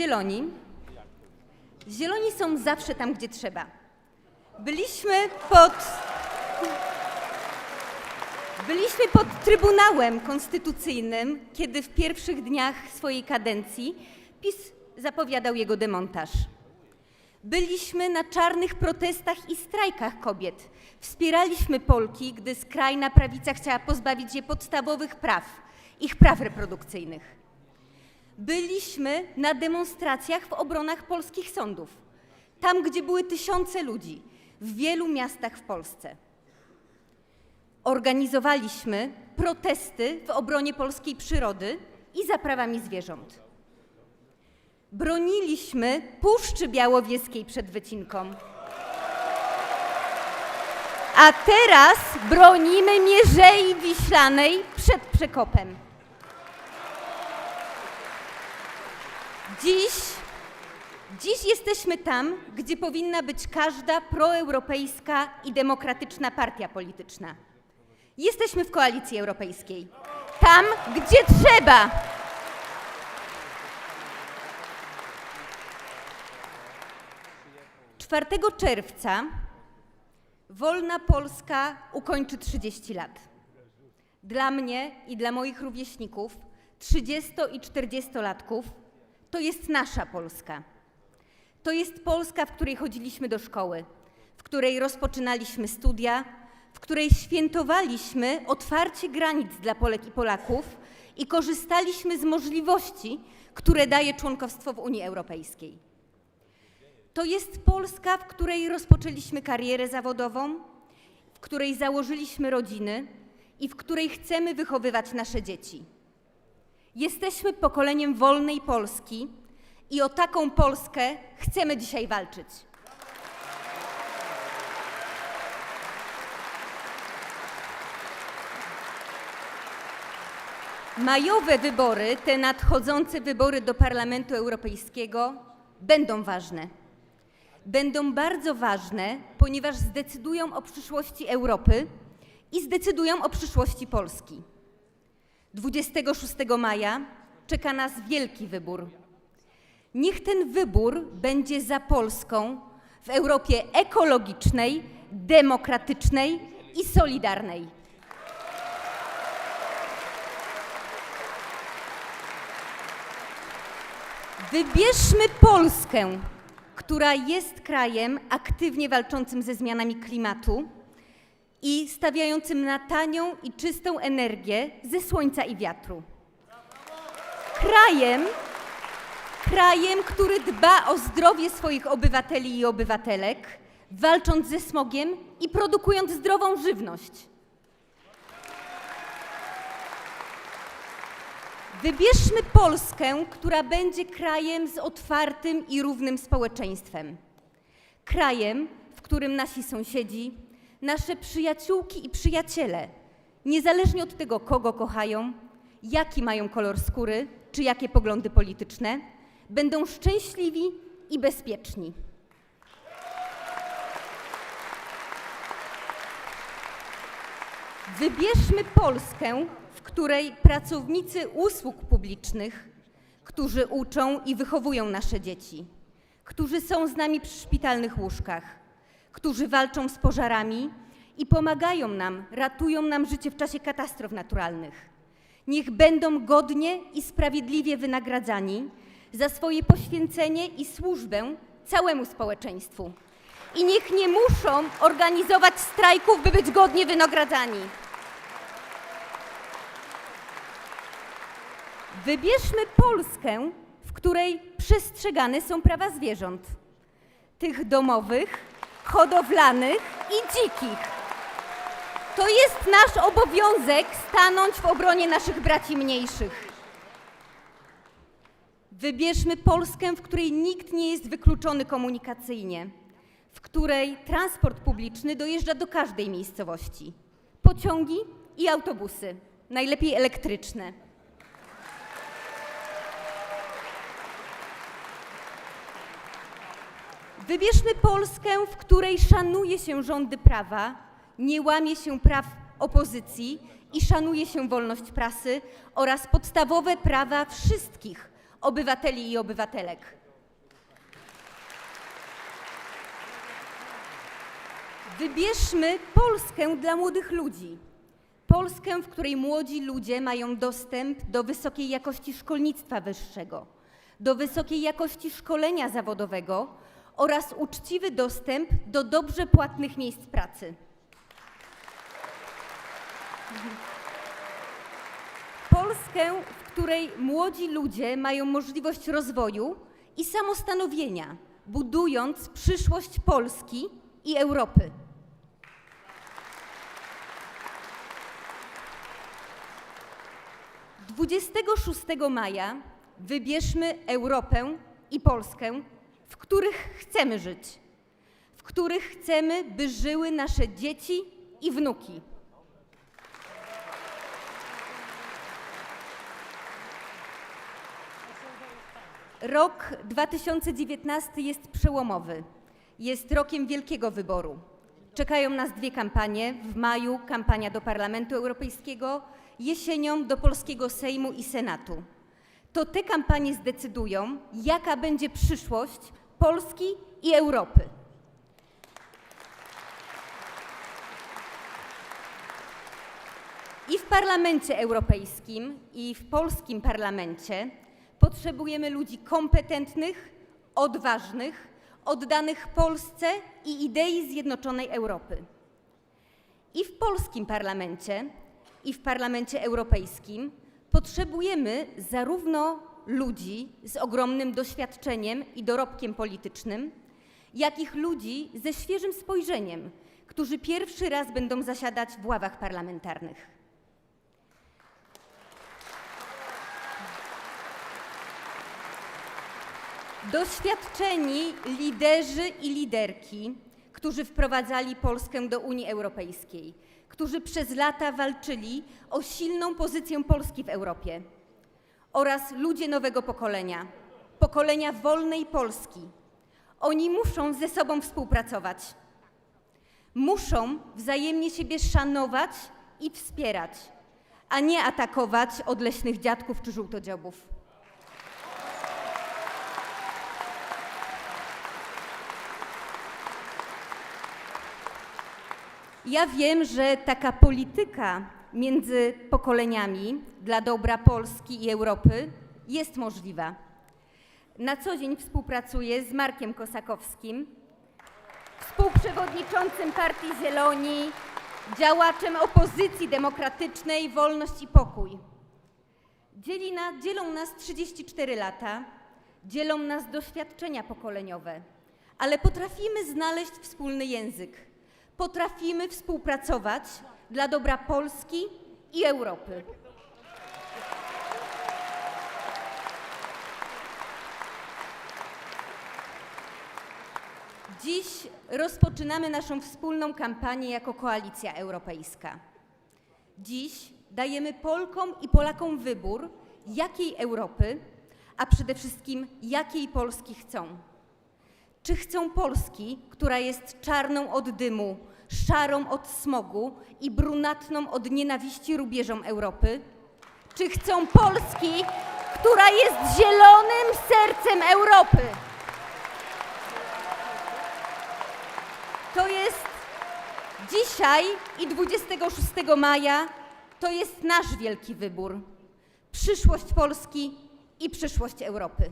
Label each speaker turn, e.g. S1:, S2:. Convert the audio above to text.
S1: Zieloni. Zieloni są zawsze tam, gdzie trzeba. Byliśmy pod. Byliśmy pod Trybunałem Konstytucyjnym, kiedy w pierwszych dniach swojej kadencji PiS zapowiadał jego demontaż. Byliśmy na czarnych protestach i strajkach kobiet. Wspieraliśmy Polki, gdy skrajna prawica chciała pozbawić je podstawowych praw, ich praw reprodukcyjnych. Byliśmy na demonstracjach w obronach polskich sądów, tam gdzie były tysiące ludzi, w wielu miastach w Polsce. Organizowaliśmy protesty w obronie polskiej przyrody i za prawami zwierząt. Broniliśmy Puszczy Białowieskiej przed wycinką. A teraz bronimy Mierzei Wiślanej przed przekopem. Dziś, dziś jesteśmy tam, gdzie powinna być każda proeuropejska i demokratyczna partia polityczna. Jesteśmy w koalicji europejskiej. Tam, gdzie trzeba. 4 czerwca wolna Polska ukończy 30 lat. Dla mnie i dla moich rówieśników, 30 i 40-latków, to jest nasza Polska. To jest Polska, w której chodziliśmy do szkoły, w której rozpoczynaliśmy studia, w której świętowaliśmy otwarcie granic dla Polek i Polaków i korzystaliśmy z możliwości, które daje członkostwo w Unii Europejskiej. To jest Polska, w której rozpoczęliśmy karierę zawodową, w której założyliśmy rodziny i w której chcemy wychowywać nasze dzieci. Jesteśmy pokoleniem wolnej Polski i o taką Polskę chcemy dzisiaj walczyć. Majowe wybory, te nadchodzące wybory do Parlamentu Europejskiego, będą ważne. Będą bardzo ważne, ponieważ zdecydują o przyszłości Europy i zdecydują o przyszłości Polski. 26 maja czeka nas wielki wybór. Niech ten wybór będzie za Polską w Europie ekologicznej, demokratycznej i solidarnej. Wybierzmy Polskę, która jest krajem aktywnie walczącym ze zmianami klimatu i stawiającym na tanią i czystą energię ze słońca i wiatru. Krajem, krajem, który dba o zdrowie swoich obywateli i obywatelek, walcząc ze smogiem i produkując zdrową żywność. Wybierzmy Polskę, która będzie krajem z otwartym i równym społeczeństwem. Krajem, w którym nasi sąsiedzi, nasze przyjaciółki i przyjaciele, niezależnie od tego, kogo kochają, jaki mają kolor skóry czy jakie poglądy polityczne, będą szczęśliwi i bezpieczni. Wybierzmy Polskę, w której pracownicy usług publicznych, którzy uczą i wychowują nasze dzieci, którzy są z nami przy szpitalnych łóżkach, którzy walczą z pożarami i pomagają nam, ratują nam życie w czasie katastrof naturalnych. Niech będą godnie i sprawiedliwie wynagradzani za swoje poświęcenie i służbę całemu społeczeństwu. I niech nie muszą organizować strajków, by być godnie wynagradzani. Wybierzmy Polskę, w której przestrzegane są prawa zwierząt, tych domowych, hodowlanych i dzikich. To jest nasz obowiązek stanąć w obronie naszych braci mniejszych. Wybierzmy Polskę, w której nikt nie jest wykluczony komunikacyjnie, w której transport publiczny dojeżdża do każdej miejscowości. Pociągi i autobusy, najlepiej elektryczne. Wybierzmy Polskę, w której szanuje się rządy prawa, nie łamie się praw opozycji i szanuje się wolność prasy oraz podstawowe prawa wszystkich obywateli i obywatelek. Wybierzmy Polskę dla młodych ludzi. Polskę, w której młodzi ludzie mają dostęp do wysokiej jakości szkolnictwa wyższego, do wysokiej jakości szkolenia zawodowego oraz uczciwy dostęp do dobrze płatnych miejsc pracy. Polskę, w której młodzi ludzie mają możliwość rozwoju i samostanowienia, budując przyszłość Polski i Europy. Dwudziestego 26 maja wybierzmy Europę i Polskę, w których chcemy żyć, w których chcemy, by żyły nasze dzieci i wnuki. Rok 2019 jest przełomowy. Jest rokiem wielkiego wyboru. Czekają nas dwie kampanie. W maju kampania do Parlamentu Europejskiego, jesienią do polskiego Sejmu i Senatu. To te kampanie zdecydują, jaka będzie przyszłość Polski i Europy. I w Parlamencie Europejskim, i w polskim parlamencie potrzebujemy ludzi kompetentnych, odważnych, oddanych Polsce i idei zjednoczonej Europy. I w polskim parlamencie, i w parlamencie europejskim potrzebujemy zarówno ludzi z ogromnym doświadczeniem i dorobkiem politycznym, jak i ludzi ze świeżym spojrzeniem, którzy pierwszy raz będą zasiadać w ławach parlamentarnych. Doświadczeni liderzy i liderki, którzy wprowadzali Polskę do Unii Europejskiej, którzy przez lata walczyli o silną pozycję Polski w Europie, oraz ludzie nowego pokolenia, pokolenia wolnej Polski. Oni muszą ze sobą współpracować. Muszą wzajemnie siebie szanować i wspierać, a nie atakować odleśnych dziadków czy żółtodziobów. Ja wiem, że taka polityka między pokoleniami dla dobra Polski i Europy jest możliwa. Na co dzień współpracuję z Markiem Kosakowskim, współprzewodniczącym Partii Zieloni, działaczem opozycji demokratycznej Wolność i Pokój. Dzieli na, dzielą nas 34 lata, dzielą nas doświadczenia pokoleniowe, ale potrafimy znaleźć wspólny język. Potrafimy współpracować dla dobra Polski i Europy. Dziś rozpoczynamy naszą wspólną kampanię jako Koalicja Europejska. Dziś dajemy Polkom i Polakom wybór, jakiej Europy, a przede wszystkim jakiej Polski chcą. Czy chcą Polski, która jest czarną od dymu, szarą od smogu i brunatną od nienawiści rubieżą Europy? Czy chcą Polski, która jest zielonym sercem Europy? To jest dzisiaj i 26 maja to jest nasz wielki wybór. Przyszłość Polski i przyszłość Europy.